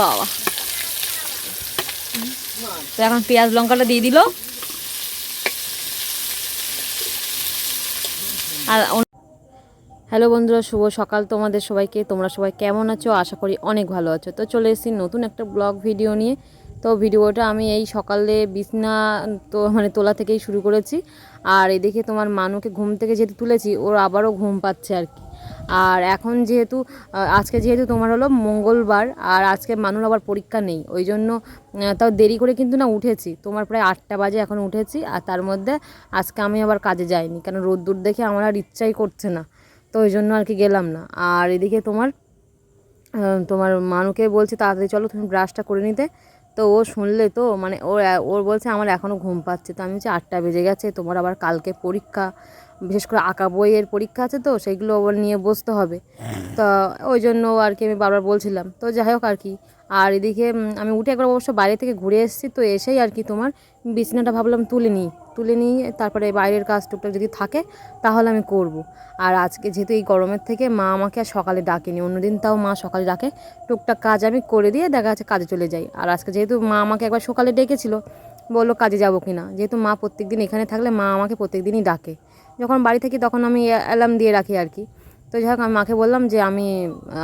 বাবা। তো এখন পেঁয়াজ লঙ্কাটা দিয়ে দিল। আর হ্যালো বন্ধুরা, শুভ সকাল তোমাদের সবাইকে। তোমরা সবাই কেমন আছো? আশা করি অনেক ভালো আছো। তো চলে এসেছি নতুন একটা ব্লগ ভিডিও নিয়ে। তো ভিডিওটা আমি এই সকালে বিছনা তো মানে তোলা থেকেই শুরু করেছি। আর এদিকে তোমার মানুকে ঘুম থেকে যেহেতু তুলেছি, ওর আবারও ঘুম পাচ্ছে আর কি। আর এখন যেহেতু আজকে যেহেতু তোমার হলো মঙ্গলবার আর আজকে মানুর আবার পরীক্ষা নেই, ওই জন্য তাও দেরি করে কিন্তু না উঠেছি। তোমার প্রায় আটটা বাজে এখন উঠেছি আর তার মধ্যে আজকে আমি আবার কাজে যাইনি, কারণ রোদ্দুর দেখে আমার আর ইচ্ছাই করছে না, তো ওই জন্য আর কি গেলাম না। আর এদিকে তোমার তোমার মানুকে বলছি তাড়াতাড়ি চলো, তুমি ব্রাশটা করে নিতে। তো ও শুনলে তো মানে ওর ওর বলছে আমার এখনও ঘুম পাচ্ছে, তো আমি বলছি আটটা বেজে গেছে, তোমার আবার কালকে পরীক্ষা। বিশেষ করে আঁকা বইয়ের পরীক্ষা আছে তো, সেগুলো আবার নিয়ে বসতে হবে। তো ওই জন্য আর কি আমি বারবার বলছিলাম, তো যাই হোক আর কি। আর এদিকে আমি উঠে একবার অবশ্য বাইরে থেকে ঘুরে এসেছি, তো এসেই আর কি তোমার বিছানাটা ভাবলাম তুলে নিই, তুলে নিয়ে তারপরে বাইরের কাজ টুকটাক যদি থাকে, তাহলে আমি করব। আর আজকে যেহেতু এই গরমের থেকে মা আমাকে আর সকালে ডাকেনি, অন্যদিন তাও মা সকালে ডাকে, টুকটাক কাজ আমি করে দিয়ে দেখা যাচ্ছে কাজে চলে যাই। আর আজকে যেহেতু মা আমাকে একবার সকালে ডেকেছিল বলল, কাজে যাব কি না যেহেতু মা প্রত্যেক দিন এখানে থাকলে মা আমাকে প্রত্যেক দিনই ডাকে। যখন বাড়ি থাকি তখন আমি অ্যালার্ম দিয়ে রাখি আর কি। তো যাই হোক, আমি মাকে বললাম যে, আমি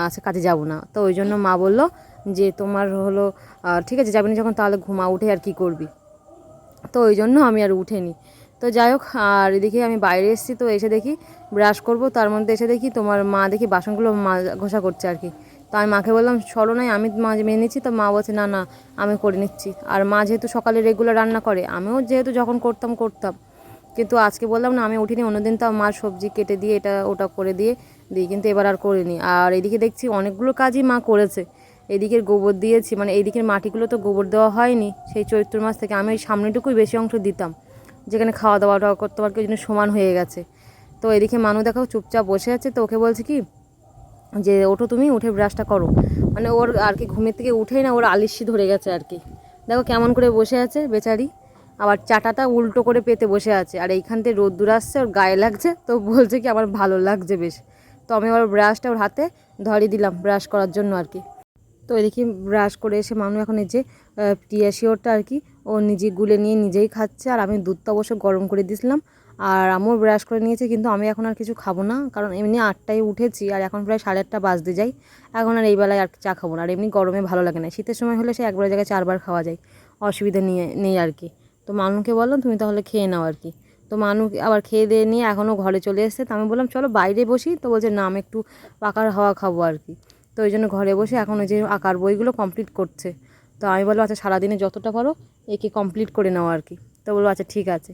আজকে কাজে যাব না। তো ওই জন্য মা বলল যে, তোমার হলো ঠিক আছে, যাবি না যখন তাহলে ঘুমা, উঠে আর কি করবি। তো ওই জন্য আমি আর উঠেনি। তো যাই হোক, আর এদিকে আমি বাইরে এসেছি, তো এসে দেখি ব্রাশ করব, তার মধ্যে এসে দেখি তোমার মা দেখি বাসনগুলো মা ঘষা করছে আর কি। তো আমি মাকে বললাম, সরো নাই, আমি মা মেনে নিচ্ছি, তো মা বলছে, না না, আমি করে নিচ্ছি। আর মা যেহেতু সকালে রেগুলার রান্না করে, আমিও যেহেতু যখন করতাম করতাম। কিন্তু আজকে বললাম, না, আমি উঠিনি, অন্যদিন তো মার সবজি কেটে দিয়ে, এটা ওটা করে দিয়ে দিই কিন্তু এবার আর করিনি। আর এদিকে দেখছি অনেকগুলো কাজই মা করেছে। এদিকের গোবর দিয়েছি মানে এইদিকের মাটিগুলো তো গোবর দেওয়া হয়নি, সেই চৈত্র মাস থেকে আমি ওই সামনেটুকুই বেশি অংশ দিতাম, যেখানে খাওয়া দাওয়া করতে পারকে ওই জন্য সমান হয়ে গেছে। তো এদিকে মানু দেখো চুপচাপ বসে আছে, তো ওকে বলছে কি যে ওঠো তুমি, উঠে ব্রাশটা করো। মানে ওর আর কি ঘুমের থেকে উঠেই না, ওর আলিশি ধরে গেছে আর কি। দেখো কেমন করে বসে আছে বেচারি। আবার চাটাটা উল্টো করে পেতে বসে আছে। আর এইখান থেকে রোদ্দুর আসছে, ওর গায়ে লাগছে, তো বলছে কি আমার ভালো লাগছে বেশ। তো আমি আবার ব্রাশটা ওর হাতে ধরিয়ে দিলাম ব্রাশ করার জন্য আর কি। তো এদিকে ব্রাশ করে এসে মানুষ এখন এই যে টিয়াশিওরটা আর কি, ও নিজে গুলে নিয়ে নিজেই খাচ্ছে। আর আমি দুধটা অবশ্য গরম করে দিয়েছিলাম। আর আমিও ব্রাশ করে নিয়েছি, কিন্তু আমি এখন আর কিছু খাব না, কারণ এমনি আটটায় উঠেছি আর এখন প্রায় সাড়ে আটটা বাজতে যাই এখন আর এই বেলায় আর চা খাব না, আর এমনি গরমে ভালো লাগে না। শীতের সময় হলে সে একবার জায়গায় চারবার খাওয়া যায়, অসুবিধা নিয়ে, নেই আর কি। তো মানুকে বললাম, তুমি তাহলে খেয়ে নাও আর কি। তো মানু আবার খেয়ে দিয়ে নিয়ে এখনও ঘরে চলে এসছে, তো আমি বললাম, চলো বাইরে বসি। তো বলছে, না, আমি একটু পাকার হাওয়া খাব আর কি। তো ওই জন্য ঘরে বসে এখন ওই যে আঁকার বইগুলো কমপ্লিট করছে। তো আমি বললাম আচ্ছা সারাদিনে যতটা পারো একে কমপ্লিট করে নাও আর কি। তো বলব আচ্ছা ঠিক আছে।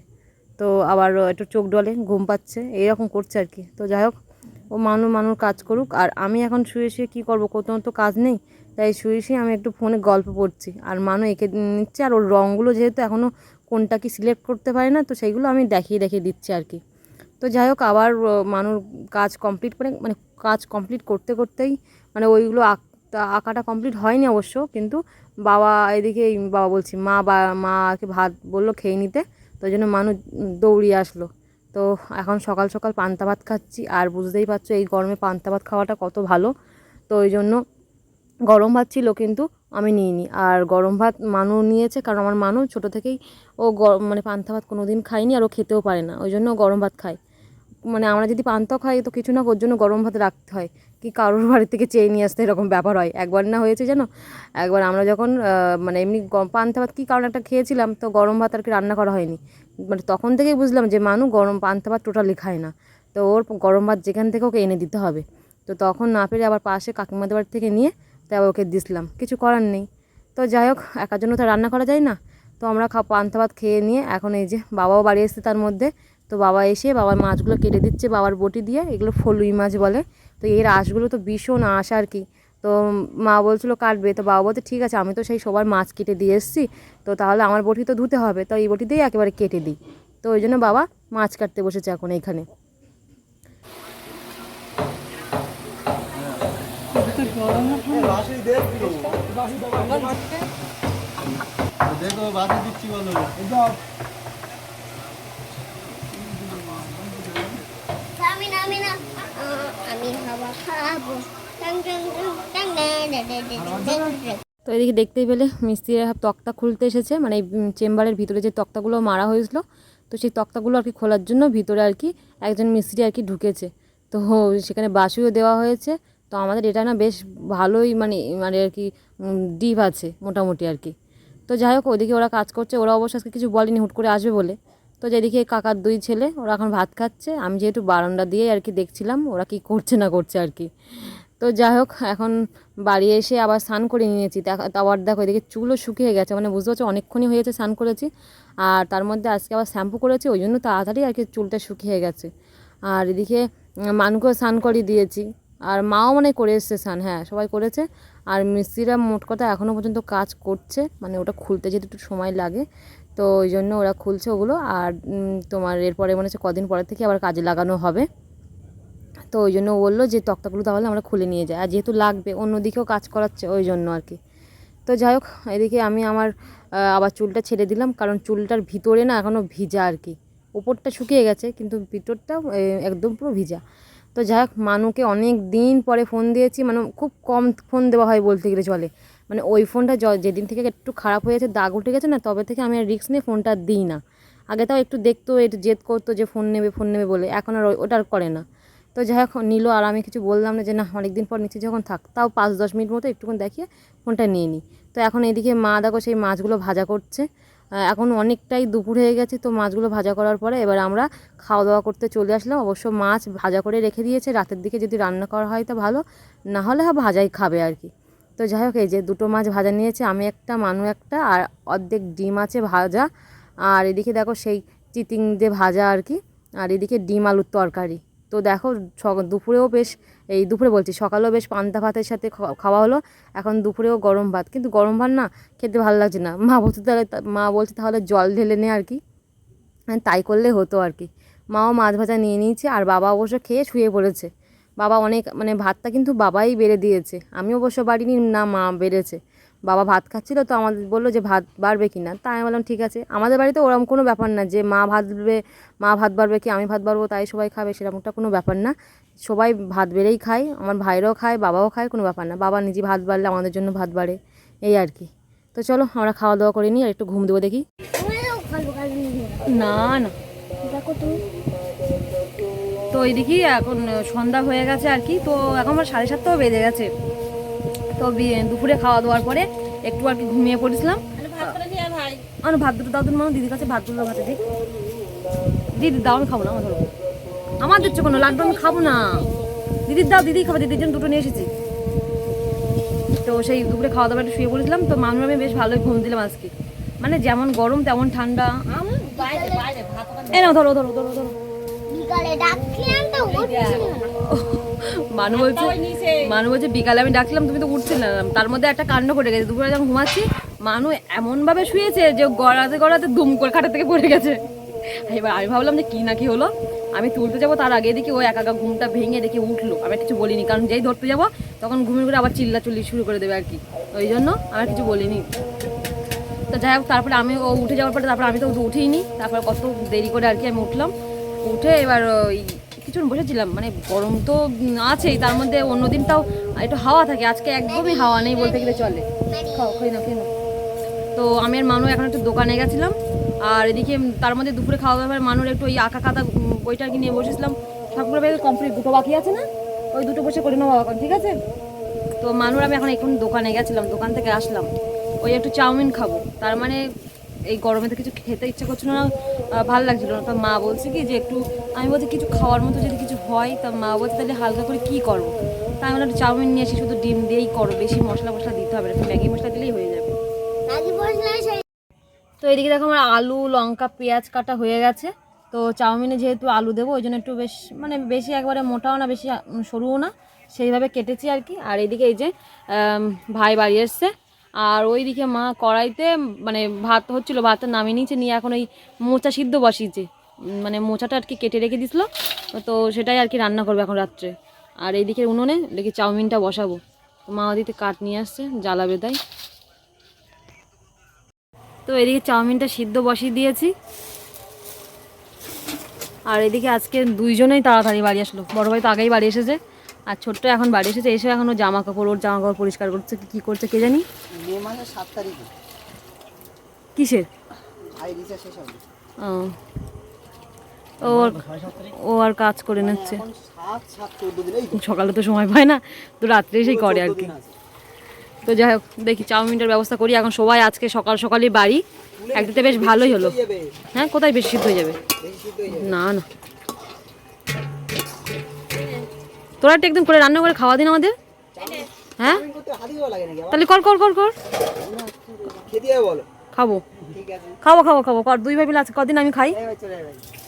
তো আবার একটু চোখ ডলে, ঘুম পাচ্ছে, এইরকম করছে আর কি। তো যাই হোক, ও মানু মানুষ কাজ করুক। আর আমি এখন শুয়ে শুয়ে কী করব? কোথাও তো কাজ নেই। তাই শুয়ে শুয়ে আমি একটু ফোনে গল্প পড়ছি। আর মানু এঁকে নিচ্ছে, আর ওর রঙগুলো যেহেতু এখনও কোনটা কি সিলেক্ট করতে পারে না, তো সেইগুলো আমি দেখিয়ে দেখিয়ে দিচ্ছি আর কি। তো যাই হোক, আবার মানুর কাজ কমপ্লিট করে মানে কাজ কমপ্লিট করতে করতেই মানে ওইগুলো আঁকটা আঁকাটা কমপ্লিট হয়নি অবশ্য, কিন্তু বাবা এদিকে, বাবা বলছি, মা বা, মাকে ভাত বলল খেয়ে নিতে। তো জন্য মানুষ দৌড়িয়ে আসলো। তো এখন সকাল সকাল পান্তা ভাত খাচ্ছি। আর বুঝতেই পারছ এই গরমে পান্তা ভাত খাওয়াটা কত ভালো। তো ওই জন্য গরম ভাত ছিল কিন্তু আমি নিইনি। আর গরম ভাত মানু নিয়েছে কারণ আমার মানু ছোটো থেকেই ও গরম মানে পান্তা ভাত কোনো দিন খায়নি আর ও খেতেও পারে না। ওই জন্য গরম ভাত খায়। মানে আমরা যদি পান্তা খাই তো কিছু না ওর জন্য গরম ভাত রাখতে হয়। কি কারোর বাড়ি থেকে চেয়ে নিয়ে আসতে এরকম ব্যাপার হয়? একবার না হয়েছে জানো একবার আমরা যখন মানে এমনি পান্তা ভাত কী কারণ একটা খেয়েছিলাম, তো গরম ভাত আর কি রান্না করা হয়নি। মানে তখন থেকেই বুঝলাম যে মানু গরম পান্তা ভাত টোটালি খায় না। তো ওর গরম ভাত যেখান থেকে ওকে এনে দিতে হবে। তো তখন না পেরে আবার পাশে কাকিমাদের বাড়ি থেকে নিয়ে তাই ওকে দিছিলাম কিছু করার নেই। তো যাই হোক, একার জন্য তো রান্না করা যায় না। তো আমরা খা পান্তা ভাত খেয়ে নিয়ে এখন এই যে বাবাও বাড়ি এসেছে তার মধ্যে। তো বাবা এসে বাবার মাছগুলো কেটে দিচ্ছে, বাবার বটি দিয়ে এগুলো ফলুই মাছ বলে। তো এর আঁশগুলো তো ভীষণ আঁশ আর কি। তো মা বলছিল, কাটবে। তো বাবা বলতে ঠিক আছে, আমি তো সেই সবার মাছ কেটে দিয়ে এসেছি। তো তাহলে আমার বটি তো ধুতে হবে। তো এই বটি দিয়েই একেবারে কেটে দিই। তো ওই জন্য বাবা মাছ কাটতে বসেছে এখন এইখানে। দেখো দিচ্ছি বলো আমি না আমি না আহ, তো এদিকে দেখতেই পেলে মিস্ত্রিরা তক্তা খুলতে এসেছে মানে চেম্বারের ভিতরে যে তক্তাগুলো মারা হয়েছিল, তো সেই তক্তাগুলো আর কি খোলার জন্য ভিতরে আর কি একজন মিস্ত্রি আর কি ঢুকেছে। তো সেখানে বাসিও দেওয়া হয়েছে, তো আমাদের এটা না বেশ ভালোই মানে মানে আর কি ডিপ আছে মোটামুটি আর কি। তো যাই হোক, ওদিকে ওরা কাজ করছে, ওরা অবশ্য আজকে কিছু বলেনি, হুট করে আসবে বলে। তো যেদিকে কাকার দুই ছেলে, ওরা এখন ভাত খাচ্ছে। আমি যেহেতু বারান্দা দিয়ে আর কি দেখছিলাম, ওরা কি করছে না করছে আর কি। তো যাই হোক, এখন বাড়ি এসে আবার স্নান করে নিয়েছি। আবার দেখো এদিকে চুলও শুকিয়ে গেছে। মানে বুঝতে পারছ, অনেকক্ষণই হয়েছে স্নান করেছি। আর তার মধ্যে আজকে আবার শ্যাম্পু করেছি, ওই জন্য তাড়াতাড়ি আর কি চুলটা শুকিয়ে গেছে। আর এদিকে মানুকেও স্নান করিয়ে দিয়েছি। আর মাও মানে করে এসছে স্নান হ্যাঁ সবাই করেছে। আর মিস্ত্রিরা মোট কথা এখনও পর্যন্ত কাজ করছে মানে ওটা খুলতে যেতে একটু সময় লাগে, তো ওই জন্য ওরা খুলছে ওগুলো। আর তোমার এরপরে মনে হচ্ছে কদিন পরে থেকে আবার কাজে লাগানো হবে। তো ওই জন্য বলল যে, তক্তাগুলো তাহলে আমরা খুলে নিয়ে যাই। আর যেহেতু লাগবে, অন্যদিকেও কাজ করাচ্ছে ওই জন্য আর কি। তো যাই হোক, এদিকে আমি আমার আবার চুলটা ছেড়ে দিলাম, কারণ চুলটার ভিতরে না এখনও ভিজা আর কি। ওপরটা শুকিয়ে গেছে, কিন্তু ভিতরটা একদম পুরো ভিজা। তো যাই হোক মানুকে অনেক দিন পরে ফোন দিয়েছি মানে খুব কম ফোন দেওয়া হয় বলতে গেলে চলে। মানে ওই ফোনটা যেদিন থেকে একটু খারাপ হয়ে গেছে, দাগ উঠে গেছে না, তবে থেকে আমি আর রিস্ক নিয়ে ফোনটা দিই না। আগে তাও একটু দেখতো, একটু জেদ করতো যে ফোন নেবে ফোন নেবে বলে, এখন আর ওটা আর করে না। তো যাই হোক নিল আর আমি কিছু বললাম না যে, না, অনেকদিন পর নিচ্ছি, যখন থাক, তাও পাঁচ দশ মিনিট মতো একটুক্ষণ দেখিয়ে ফোনটা নিয়ে নিই তো এখন এদিকে মা, দেখো সেই মাছগুলো ভাজা করছে। এখন অনেকটাই দুপুর হয়ে গেছে, তো মাছগুলো ভাজা করার পরে এবার আমরা খাওয়া দাওয়া করতে চলে আসলাম। অবশ্য মাছ ভাজা করে রেখে দিয়েছে, রাতের দিকে যদি রান্না করা হয় তো ভালো, না হলে ভাজাই খাবে আর কি। তো যাই হোক, এই যে দুটো মাছ ভাজা নিয়েছে, আমি একটা, মানু একটা, আর অর্ধেক ডিম আছে ভাজা। আর এদিকে দেখো সেই চিতিং দিয়ে ভাজা আর কি, আর এদিকে ডিম আলুর তরকারি। তো দেখো দুপুরেও বেশ এই দুপুরে বলছি সকালেও বেশ পান্তা ভাতের সাথে খাওয়া- হলো এখন দুপুরেও গরম ভাত। কিন্তু গরম ভাত না খেতে ভালো লাগছে না। মা বলছে তাহলে মা বলছে তাহলে জল ঢেলে নে আর কি। হ্যাঁ, তাই করলে হতো আর কি। মাও মাছ ভাজা নিয়ে নিয়েছে আর বাবা অবশ্য খেয়ে শুয়ে পড়েছে। বাবা অনেক মানে ভাতটা কিন্তু বাবাই বেড়ে দিয়েছে। আমি অবশ্য বাড়িনি না মা বেড়েছে। বাবা ভাত খাচ্ছিলো তো আমাদের বলল যে ভাত বাড়বে কি না তাই আমি বললাম ঠিক আছে। আমাদের বাড়িতে ওরকম কোনো ব্যাপার না যে মা ভাত মা ভাত বাড়বে কি আমি ভাত বাড়বো তাই সবাই খাবে সেরকমটা কোনো ব্যাপার না। সবাই ভাত বেড়েই খায় আমার ভাইরাও খায় বাবাও খায় কোনো ব্যাপার না। বাবা নিজে ভাত বাড়লে আমাদের জন্য ভাত বাড়ে এই আর কি। তো চলো আমরা খাওয়া দাওয়া করে নিই আর একটু ঘুম দেবো দেখি। না না। তো এইদিকে এখন সন্ধ্যা হয়ে গেছে আর কি। তো এখন আমার সাড়ে সাতটাও বেজে গেছে। তো দুপুরে খাওয়া দাওয়ার পরে একটু আর কি ঘুমিয়ে পড়েছিলাম। আমার ভাত দুটো দাও তুমি আমার দিদির কাছে ভাত দুটো ভাতে দিই। দিদি দাও আমি খাব না আমার ধরো আমার দিচ্ছ কোনো লাগবে আমি খাব না। দিদির দাও দিদি খাব দিদির জন্য দুটো নিয়ে এসেছি। তো সেই দুপুরে খাওয়া দাওয়া একটু শুয়ে পড়েছিলাম তো মানুষ আমি বেশ ভালোই ঘুম দিলাম আজকে। মানে যেমন গরম তেমন ঠান্ডা। আমি বাইরে বাইরে ভাত এই নাও ধরো ধরো ধরো ধরো। বিকালে ডাকছিলাম তো উঠছিল না মানু বলছে মানু বলছে বিকালে আমি ডাকলাম তুমি তো উঠছিলে না। তার মধ্যে একটা কাণ্ড ঘটে গেছে। দুপুরে যখন ঘুমাচ্ছি মানু এমন ভাবে শুয়েছে যে গড়াতে গড়াতে দুম করে খাটা থেকে পড়ে গেছে। এবার আমি ভাবলাম যে কি না কি হলো? আমি তুলতে যাব তার আগে দেখি ও একা একা ঘুমটা ভেঙে দেখি উঠল। আমি কিছু বলিনি কারণ যেই ধরতে যাব তখন ঘুমিয়ে করে আবার চিল্লা চুল্লি শুরু করে দেবে আর কি। ওই জন্য আমি কিছু বলিনি। তো যাই হোক তারপরে আমি ও উঠে যাওয়ার পরে তারপরে আমি তো উঠেইনি। তারপরে কত দেরি করে আর কি আমি উঠলাম। উঠে এবার ওই কিছুক্ষণ বসেছিলাম মানে গরম তো আছেই তার মধ্যে অন্য দিনটাও একটু হাওয়া থাকে আজকে একদমই হাওয়া নেই বলতে গেলে চলে। খাও খাই না। তো আমি আর মানু এখন একটু দোকানে গেছিলাম আর এদিকে তার মধ্যে দুপুরে খাওয়া দাওয়ার মানুর একটু ওই আঁকা উম, বইটা নিয়ে বসেছিলাম। সবগুলো বেশ কমপ্লিট দুটো বাকি আছে না? ওই দুটো বসে করে নেব এখন ঠিক আছে? তো মানুর আমি এখন এখন দোকানে গেছিলাম দোকান থেকে আসলাম। ওই একটু চাউমিন খাব তার মানে এই গরমে তো কিছু খেতে ইচ্ছা করছিল না ভালো লাগছিল না। তো মা বলছে কি যে একটু আমি বলছি কিছু খাওয়ার মতো যদি কিছু হয় তা মা বলছে তাহলে হালকা করে কী করব? তা আমি একটু চাউমিন নিয়ে আসি শুধু ডিম দিয়েই করো বেশি মশলা মশলা দিতে হবে না ম্যাগি মশলা দিলেই হয়ে যাবে। তো এদিকে দেখো আমার আলু লঙ্কা পেঁয়াজ কাটা হয়ে গেছে। তো চাউমিনে যেহেতু আলু দেবো ওই জন্য একটু বেশ মানে বেশি একবারে মোটাও না বেশি সরুও না সেইভাবে কেটেছি আর কি। আর এইদিকে এই যে ভাই বাড়ি এসছে। আর ওইদিকে মা কড়াইতে মানে ভাত হচ্ছিল, ভাতটা নামিয়ে নিয়েছে, নিয়ে এখন ওই মোচা সিদ্ধ বসিয়েছে। মানে মোচাটা আর কি কেটে রেখে দিছিল তো সেটাই আর কি রান্না করবে এখন রাত্রে। আর এইদিকে উনুনে দেখি চাউমিনটা বসাবো। তো মা ওদিকে কাঠ নিয়ে আসছে, জ্বালাবে তাই। তো এদিকে চাউমিনটা সিদ্ধ বসিয়ে দিয়েছি। আর এদিকে আজকে দুইজনেই তাড়াতাড়ি বাড়ি আসলো। বড় ভাই তো আগেই বাড়ি এসেছে। আর ছোট্ট এখন বাড়ি এসেছে এসে এখনও জামা কাপড় ওর জামা কাপড় পরিষ্কার করছে কি কি করছে কে জানি? মে মাসের সাত তারিখে। কিসের? ও। ও আর ও আর কাজ করে নিচ্ছে। এই তো। সকালে তো সময় পায় না তো রাত্রে এসেই করে আর কি। তো যাই হোক দেখি চাউমিনটার ব্যবস্থা করি এখন সবাই আজকে সকাল সকালই বাড়ি। একদিতে বেশ ভালোই হলো। হ্যাঁ কোথায় বেশি সিদ্ধ হয়ে যাবে। না না। তোরা একটা একদম করে রান্না করে খাওয়া দিন আমাদের। হ্যাঁ? তাহলে কর কর কর কর। বলো খাব। খাব খাব খাব। কর দুই ভাই মিলে আছে। কদিন আমি খাই?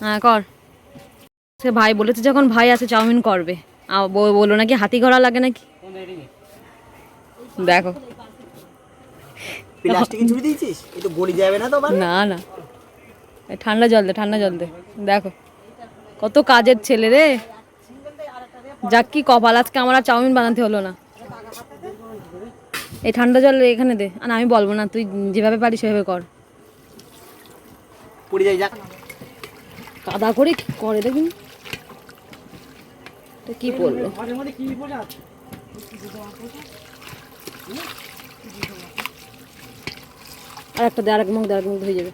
হ্যাঁ কর। সে ভাই বলেছে যখন ভাই আছে চাউমিন করবে। বলল নাকি হাতি ঘোড়া লাগে নাকি? দেখো। না না ঠান্ডা জল দে ঠান্ডা জল দে। দেখো। কত কাজের ছেলে রে। যাক কি কপাল আজকে আমার আর চাউমিন বানাতে হলো না। এই ঠান্ডা জল এখানে দে। আর আমি বলব না তুই যেভাবে পারিস সেভাবে কর। পড়ে যাই যাক। কাদা করে করে দেখুন। তো কি পড়ল? আর একটা দে আর এক মুখ দে আর এক মুখ হয়ে যাবে।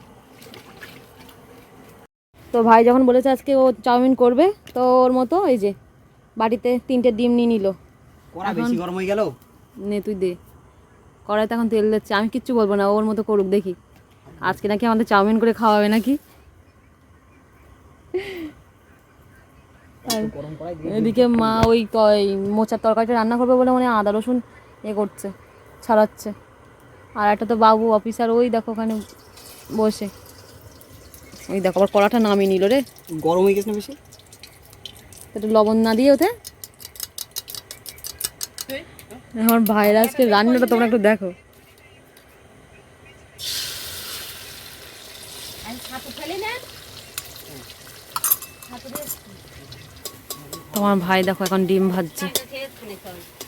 তো ভাই যখন বলেছে আজকে ও চাউমিন করবে তো ওর মতো এই যে বাড়িতে তিনটে ডিম নিয়ে নিল। কড়া বেশি গরম হয়ে গেল? নে তুই দে। কড়াইতে এখন তেল দিচ্ছে। আমি কিচ্ছু বলব না ওর মতো করুক দেখি। আজকে নাকি আমাদের চাউমিন করে খাওয়াবে নাকি? এদিকে মা ওই মোচার তরকারিটা রান্না করবে বলে মানে আদা রসুন এ করছে ছাড়াচ্ছে। আর একটা তো বাবু অফিসার ওই দেখো ওখানে বসে। ওই দেখো আবার কড়াটা নামিয়ে নিল রে। গরম হয়ে গেছে না বেশি? একটু লবণ না দিয়ে ওতে। আমার ভাইয়ের আজকে রান্নাটা তোমরা একটু দেখো। তোমার ভাই দেখো এখন ডিম ভাজছে।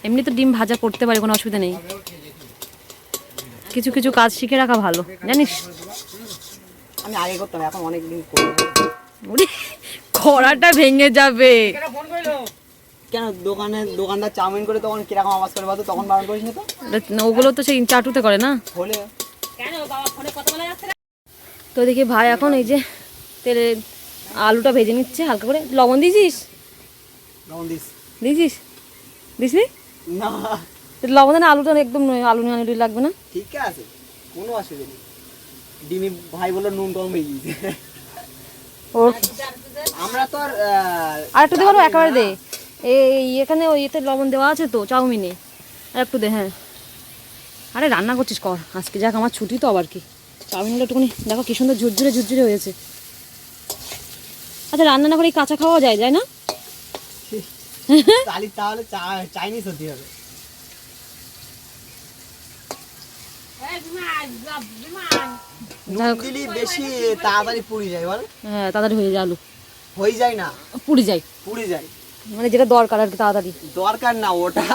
এমনি তো ডিম ভাজা করতে পারি কোনো অসুবিধা নেই। কিছু কিছু কাজ শিখে রাখা ভালো জানিস? আমি আগে করতাম এখন অনেক দিন করব কড়াটা ভেঙে যাবে। কেন দোকানে দোকানদার চাউমিন করে তখন কীরকম আওয়াজ করে বলতো? তখন বারণ করিস না তো? ওগুলো তো সেই চাটুতে করে না। হলে। তো দেখি ভাই এখন এই যে তেলে আলুটা ভেজে নিচ্ছে হালকা করে। লবণ দিয়েছিস? লবণ দিস। দিয়েছিস? দিসনি? না। লবণ আলুটা একদম আলু নিয়ে আলু লাগবে না। ঠিক আছে কোনো অসুবিধা নেই। ডিমি ভাই বলল নুন কম হয়ে গিয়েছে ওর আমরা তো আর একটু দেবো একেবারে দে। এই এখানে ওই এতে লবণ দেওয়া আছে তো চাউমিনে। আর একটু দে হ্যাঁ। আরে রান্না করছিস কর। আজকে যাক আমার ছুটি তো আবার কি। চাউমিনগুলো একটুখানি দেখো কি সুন্দর ঝুরঝুরে ঝুরঝুরে হয়েছে। আচ্ছা রান্না না করে এই কাঁচা খাওয়া যায় যায় না? চালি তাহলে চাইনিজ হতে হবে। দিলি বেশি তাড়াতাড়ি পুড়ে যায় বল। হ্যাঁ তাড়াতাড়ি হয়ে যায় আলু। হয়ে যায় না? পুড়ে যায়। পুড়ে যায়। মানে যেটা দরকার আর কি তাড়াতাড়ি। দরকার না ওটা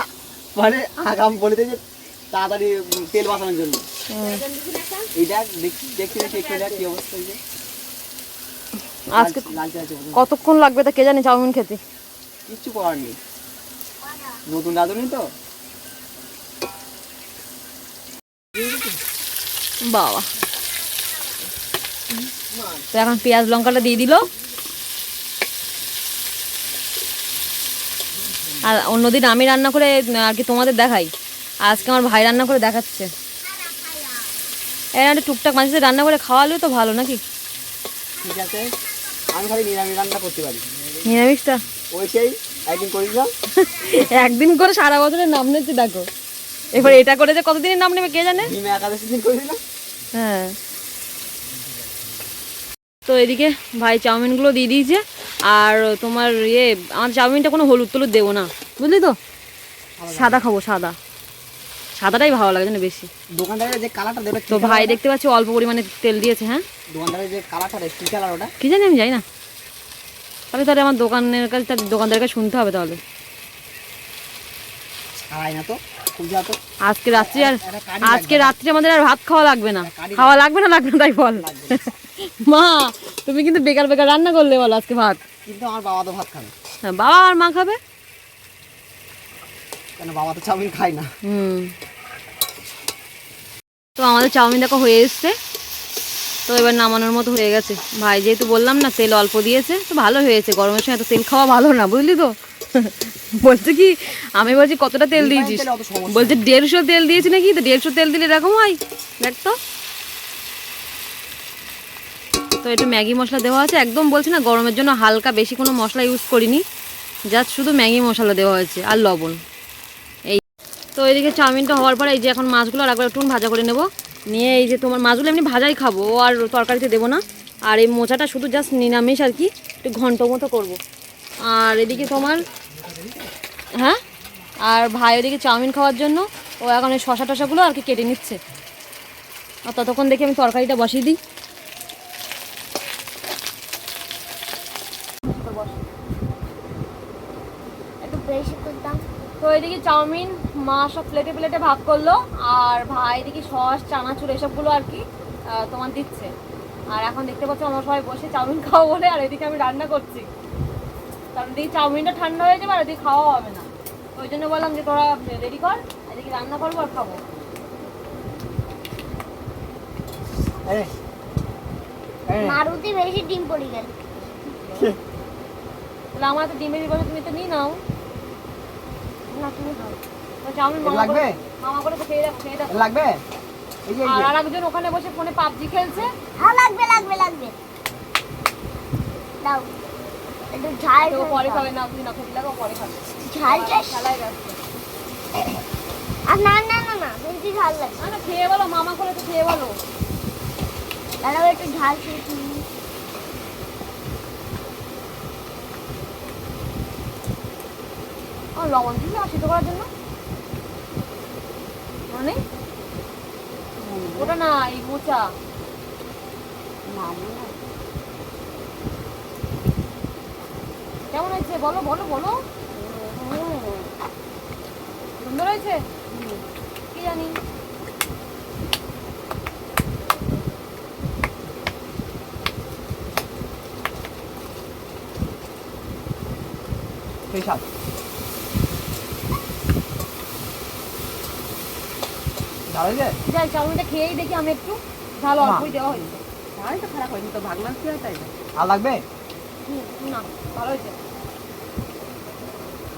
মানে আগাম বলে যে তাড়াতাড়ি তেল বাঁচানোর জন্য। দেখছি দেখছি দেখছি দেখ কি অবস্থা হয়েছে। আজকে। কতক্ষণ লাগবে তা কে জানে চাউমিন খেতে? কিচ্ছু করার নেই। নতুন রাঁধুনি তো? বাবা। তো এখন পেঁয়াজ লঙ্কাটা দিয়ে দিল। আর অন্যদিন আমি রান্না করে আর কি তোমাদের দেখাই। আজকে আমার ভাই রান্না করে দেখাচ্ছে। এর টুকটাক মাঝে রান্না করে খাওয়ালেও তো ভালো নাকি? ঠিক আছে। আমি খালি নিরামিষ রান্না করতে পারি। নিরামিষটা? ওই সেই একদিন করেছিলাম একদিন করে সারা বছরের নাম নিচ্ছে দেখো। এবার এটা করে যে কতদিনের নাম নেবে কে জানে? একাদশী দিন করেছিলাম হ্যাঁ। তো এদিকে ভাই চাউমিনগুলো দিয়ে দিয়েছে আর তোমার ইয়ে আমার চাউমিনটা কোনো হলুদ টলুদ দেবো না। বুঝলি তো? সাদা খাব সাদা। সাদাটাই ভালো লাগে জানো বেশি। দোকানদারের যে কালারটা দেবে তো ভাই দেখতে পাচ্ছি অল্প পরিমাণে তেল দিয়েছে হ্যাঁ? দোকানদারের যে কালারটা কি কালার ওটা? কি জানি আমি যাই না। তাহলে তাহলে আমার দোকানের কাছে তার দোকানদারের কাছে শুনতে হবে তাহলে। ছাড়াই না তো আজকে রাত্রি আর আজকে রাত্রি আমাদের আর ভাত খাওয়া লাগবে না। খাওয়া লাগবে। না লাগবে না তাই বল। মা তুমি কিন্তু বেকার বেকার রান্না করলে বলো আজকে ভাত। কিন্তু আমার বাবা তো ভাত খাবে হ্যাঁ বাবা আর মা খাবে? কেন বাবা তো চাউমিন খায় না? হুম। তো আমাদের চাউমিন দেখো হয়ে এসছে। তো এবার নামানোর মতো হয়ে গেছে। ভাই যেহেতু বললাম না তেল অল্প দিয়েছে তো ভালো হয়েছে। গরমের সময় তো তেল খাওয়া ভালো না বুঝলি তো? বলছে কি আমি বলছি কতটা তেল দিয়েছিস? বলছে দেড়শো তেল দিয়েছি নাকি? তো দেড়শো তেল দিলে এরকম হয় দেখ তো। তো একটু ম্যাগি মশলা দেওয়া আছে। একদম বলছি না, গরমের জন্য হালকা বেশি কোনো মশলা ইউজ করিনি। জাস্ট শুধু ম্যাগি মশলা দেওয়া হয়েছে আর লবণ। এই তো এদিকে চাউমিনটা হওয়ার পরে এই যে এখন মাছগুলো আর একবার একটু ভাজা করে নেব। নিয়ে এই যে তোমার মাছগুলো এমনি ভাজাই খাব আর তরকারিতে দেবো না। আর এই মোচাটা শুধু জাস্ট নিরামিষ আর কি, একটু ঘন্ট মতো করব। আর এদিকে তোমার হ্যাঁ? আর ভাই ওদিকে চাউমিন খাওয়ার জন্য, ও এখন এই শশা টশাগুলো আর কি কেটে নিচ্ছে। আর ততক্ষণ দেখি আমি তরকারিটা বসিয়ে দিই একটু বেশি করতাম তো এদিকে চাউমিন মা সব প্লেটে প্লেটে ভাগ করল আর ভাই এদিকে সস চানাচুর এসবগুলো আর কি আহ, তোমার দিচ্ছে। আর এখন দেখতে পাচ্ছ আমরা সবাই বসে চাউমিন খাব বলে আর এদিকে আমি রান্না করছি। কারণ এদিকে চাউমিনটা ঠান্ডা হয়ে যাবে আর এদিকে খাওয়া হবে না। ওই জন্য বললাম যে তোরা রেডি কর এদিকে রান্না করব আর খাব। এই, এই, মারুতি বেশি ডিম পড়ে গেল। তাহলে আমার তো ডিমের বিপদে তুমি তো নিয়ে নাও। না তুমি খাও। তো চাউমিন এটা মামা লাগবে? মামা করে তো খেয়ে দেখো খেয়ে দেখো। লাগবে? এই যে এই আর যে। ওখানে বসে ফোনে পাবজি খেলছে। হ্যাঁ লাগবে লাগবে লাগবে। দাও। একটু ঝাল তো পরে খাবে না তুমি না খেতে লাগো পরে খাবে। ঝাল চাস খেলায় ব্যস্ত। আর না না না না বেশি ঝাল লাগবে। না না খেয়ে বলো মামা করে তো খেয়ে বলো। দাঁড়াও একটু ঝাল খেয়ে নিই। ও লবণ দিলে আর সিদ্ধ করার জন্য? মনে? ওটা না এই মোচা। কেমন হয়েছে? বলো বলো বলো। সুন্দর হয়েছে? কি জানি। সেই ঝাল হয়েছে? যাই চাউমিনটা খেয়েই দেখি আমি একটু। ভালো অল্পই দেওয়া হয়েছে। তো খারাপ হয়নি তো ভাগনা কি হয় তাই? না? আর লাগবে? না ভালো হয়েছে।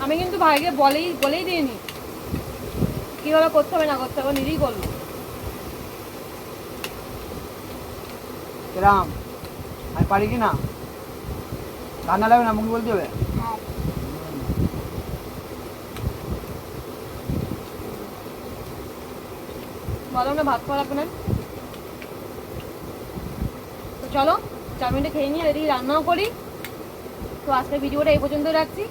আমি কিন্তু ভাইকে বলেই বলেই দিইনি। কীভাবে করতে হবে না করতে হবে নিজেই করল আমি পারি কি না? রান্না লাগবে না মুখে বলতে হবে? বলো না ভাত খাওয়া লাগবে না তো চলো চাউমিনটা খেয়ে নিয়ে আর এদিকে রান্নাও করি। তো আজকে ভিডিওটা এই পর্যন্ত রাখছি।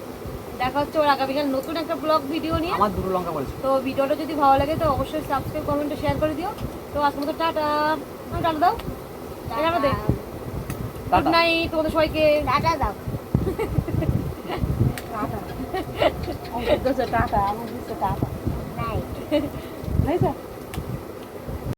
দেখা হচ্ছে ওর আগামীকাল নতুন একটা ব্লগ ভিডিও নিয়ে। আমার দুটো লঙ্কা বলেছে। তো ভিডিওটা যদি ভালো লাগে তো অবশ্যই সাবস্ক্রাইব কমেন্টে শেয়ার করে দিও। তো আজকের মতো টাটা। আমি টাটা দাও। টাটা। দে গুড নাইট তোমাদের সবাইকে। টাটা দাও। টাটা। টাটা। আমার টাটা। নাই হয়েছে?